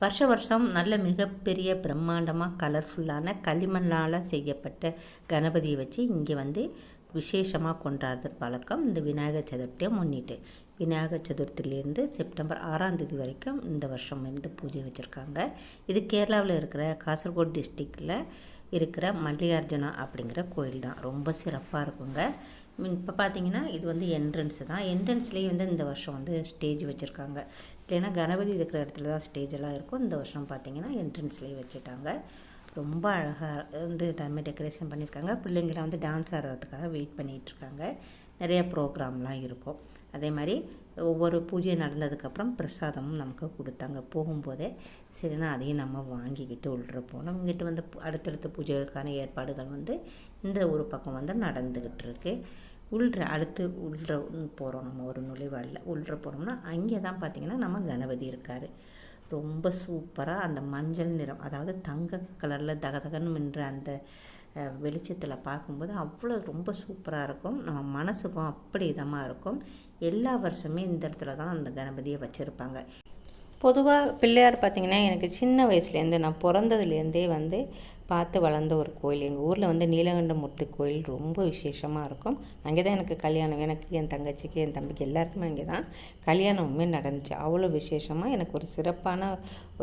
வருஷ வருஷம் நல்ல மிகப்பெரிய பிரம்மாண்டமாக கலர்ஃபுல்லான களிமண்ணால் செய்யப்பட்ட கணபதியை வச்சு இங்கே வந்து விசேஷமாக கொண்டாடுற பழக்கம் இந்த விநாயகர் சதுர்த்தியை முன்னிட்டு. விநாயகர் சதுர்த்திலேருந்து செப்டம்பர் ஆறாம் தேதி வரைக்கும் இந்த வருஷம் வந்து பூஜை வச்சுருக்காங்க. இது கேரளாவில் இருக்கிற காசர்கோடு டிஸ்ட்ரிக்டில் இருக்கிற மல்லிகார்ஜுனா அப்படிங்கிற கோயில் தான். ரொம்ப சிறப்பாக இருக்குங்க. இப்போ பார்த்தீங்கன்னா இது வந்து என்ட்ரன்ஸு தான். என்ட்ரன்ஸ்லேயே வந்து இந்த வருஷம் வந்து ஸ்டேஜ் வச்சுருக்காங்க. இல்லைன்னா கணபதி இருக்கிற இடத்துல தான் ஸ்டேஜ் எல்லாம் இருக்கும். இந்த வருஷம் பார்த்தீங்கன்னா என்ட்ரன்ஸ்லேயே வச்சுட்டாங்க. ரொம்ப அழகாக வந்து எல்லாமே டெக்கரேஷன் பண்ணியிருக்காங்க. பிள்ளைங்களாம் வந்து டான்ஸ் ஆடுறதுக்காக வெயிட் பண்ணிகிட்ருக்காங்க. நிறைய ப்ரோக்ராம்லாம் இருக்கும். அதே மாதிரி ஒவ்வொரு பூஜை நடந்ததுக்கப்புறம் பிரசாதமும் நமக்கு கொடுத்தாங்க. போகும்போதே சரினா அதையும் நம்ம வாங்கிக்கிட்டு உள்ள போனோம் இங்கிட்டு வந்து அடுத்தடுத்த பூஜைகளுக்கான ஏற்பாடுகள் வந்து இந்த ஒரு பக்கம் வந்து நடந்துக்கிட்டு இருக்குது உள்ற அடுத்து உள்ற போகிறோம் நம்ம ஒரு நுழைவாளில் உள்ற போனோம்னா அங்கே தான் பார்த்திங்கன்னா நம்ம கணபதி இருக்கார். ரொம்ப சூப்பராக அந்த மஞ்சள் நிறம் அதாவது தங்க கலரில் தகதகன் மின்ற அந்த வெளிச்சத்தில் பார்க்கும்போது அவ்வளோ ரொம்ப சூப்பராக இருக்கும். நம்ம மனசுக்கும் அப்படி இதமாக இருக்கும். எல்லா வருஷமே இந்த இடத்துல தான் அந்த கணபதியை வச்சுருப்பாங்க. பொதுவாக பிள்ளையார் பார்த்திங்கன்னா எனக்கு சின்ன வயசுலேருந்து நான் பிறந்ததுலேருந்தே வந்து பார்த்து வளர்ந்த ஒரு கோயில். எங்கள் ஊரில் வந்து நீலகண்டமூர்த்தி கோயில் ரொம்ப விசேஷமாக இருக்கும். அங்கே தான் எனக்கு கல்யாணம். எனக்கு என் தங்கச்சிக்கு என் தம்பிக்கு எல்லாருக்குமே அங்கே தான் கல்யாணமுமே நடந்துச்சு. அவ்வளோ விசேஷமாக எனக்கு ஒரு சிறப்பான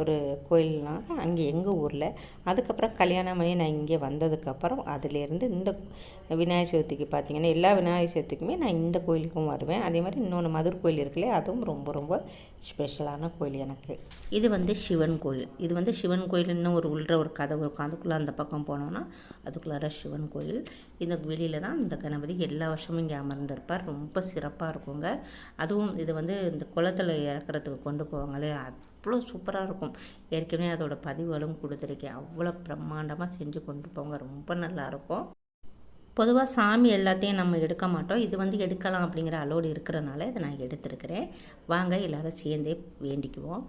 ஒரு கோயில்னாக அங்கே எங்கள் ஊரில். அதுக்கப்புறம் கல்யாணம் பண்ணி நான் இங்கே வந்ததுக்கப்புறம் அதுலேருந்து இந்த விநாயகர் சதுர்த்திக்கு பார்த்திங்கன்னா எல்லா விநாயகர் சதுர்த்திக்குமே நான் இந்த கோயிலுக்கும் வருவேன். அதே மாதிரி இன்னொன்று மதுர் கோயில் இருக்குல்லையே அதுவும் ரொம்ப ரொம்ப ஸ்பெஷலான கோயில் எனக்கு. இது வந்து சிவன் கோயில். இது வந்து சிவன் கோயில் இன்னும் ஒரு உள்ள ஒரு கதவு இருக்கும் அதுக்குள்ளே அந்த பக்கம் போனோன்னா அதுக்குள்ளார சிவன் கோயில். இந்த வெளியில் தான் இந்த கணபதி எல்லா வருஷமும் இங்கே அமர்ந்திருப்பார். ரொம்ப சிறப்பாக இருக்குங்க. அதுவும் இது வந்து இந்த குளத்தில் இறக்குறதுக்கு கொண்டு போவாங்களே அவ்வளோ சூப்பராக இருக்கும். ஏற்கனவே அதோட பதிவுகளும் கொடுத்துருக்கேன். அவ்வளோ பிரம்மாண்டமாக செஞ்சு கொண்டு போங்க. ரொம்ப நல்லாயிருக்கும் பொதுவாக சாமி எல்லாத்தையும் நம்ம எடுக்க மாட்டோம். இது வந்து எடுக்கலாம் அப்படிங்கிற அலோடு இருக்கிறனால இதை நான் எடுத்திருக்கிறேன். வாங்க எல்லோரும் சேர்ந்தே வேண்டிக்குவோம்.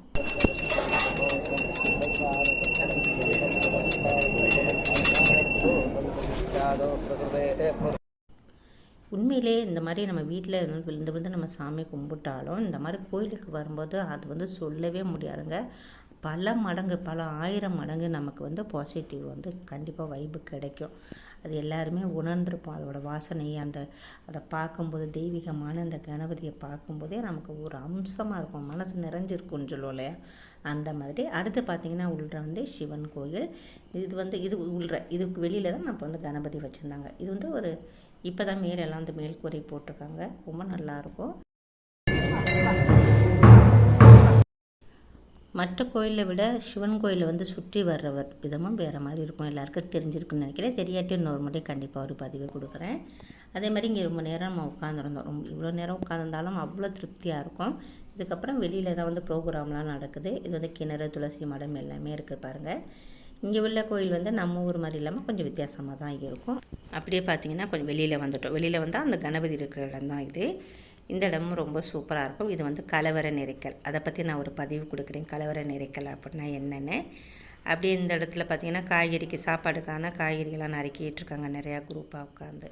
உண்மையிலே இந்த மாதிரி நம்ம வீட்டில் விழுந்து விழுந்து நம்ம சாமி கும்பிட்டாலும் இந்த மாதிரி கோயிலுக்கு வரும்போது அது வந்து சொல்லவே முடியாதுங்க. பல மடங்கு பல ஆயிரம் மடங்கு நமக்கு வந்து பாசிட்டிவ் வந்து கண்டிப்பாக வைப்பு கிடைக்கும். அது எல்லாருமே உணர்ந்திருப்போம். அதோட வாசனை அந்த அதை பார்க்கும்போது தெய்வீகமான அந்த கணபதியை பார்க்கும்போதே நமக்கு ஒரு அம்சமாக இருக்கும். மனசு நிறைஞ்சிருக்கும்னு சொல்லுவோம் இல்லையா? அந்த மாதிரி. அடுத்து பார்த்திங்கன்னா உள்ள வந்து சிவன் கோயில். இது வந்து இது உள்ள இதுக்கு வெளியில் தான் நம்ம வந்து கணபதி வச்சுருந்தாங்க. இது வந்து ஒரு இப்போ தான் மேலெல்லாம் வந்து மேல்கூரை போட்டிருக்காங்க. ரொம்ப நல்லாயிருக்கும் மற்ற கோயிலை விட சிவன் கோயிலை வந்து சுற்றி வர்ற விதமும் வேறு மாதிரி இருக்கும். எல்லாருக்கும் தெரிஞ்சிருக்குன்னு நினைக்கிறேன். தெரியாட்டி இன்னொரு முறை கண்டிப்பாக ஒரு பதிவை கொடுக்குறேன். அதே மாதிரி இங்கே ரொம்ப நேரம் நம்ம உட்காந்துருந்தோம் ரொம்ப இவ்வளோ நேரம் உட்காந்துருந்தாலும் அவ்வளோ திருப்தியாக இருக்கும். இதுக்கப்புறம் வெளியில் தான் வந்து ப்ரோக்ராம்லாம் நடக்குது. இது வந்து கிணறு துளசி மடம் எல்லாமே இருக்குது பாருங்கள் இங்கே உள்ள கோயில் வந்து நம்ம ஊர் மாதிரி இல்லாமல் கொஞ்சம் வித்தியாசமாக தான் இருக்கும். அப்படியே பார்த்தீங்கன்னா கொஞ்சம் வெளியில் வந்துட்டோம். வெளியில் வந்தால் அந்த கணபதி இருக்கிற இடம் தான் இது. இந்த இடமும் ரொம்ப சூப்பராக இருக்கும். இது வந்து கலவர நெரிக்கல். அதை பற்றி நான் ஒரு பதிவு கொடுக்குறேன். கலவர நெரிக்கல் அப்படின்னா என்னென்னு. அப்படியே இந்த இடத்துல பார்த்திங்கன்னா காய்கறிக்கு சாப்பாடுக்கான காய்கறிகள்லாம் நறுக்கிட்டு இருக்காங்க. நிறையா குரூப்பாக உட்காந்து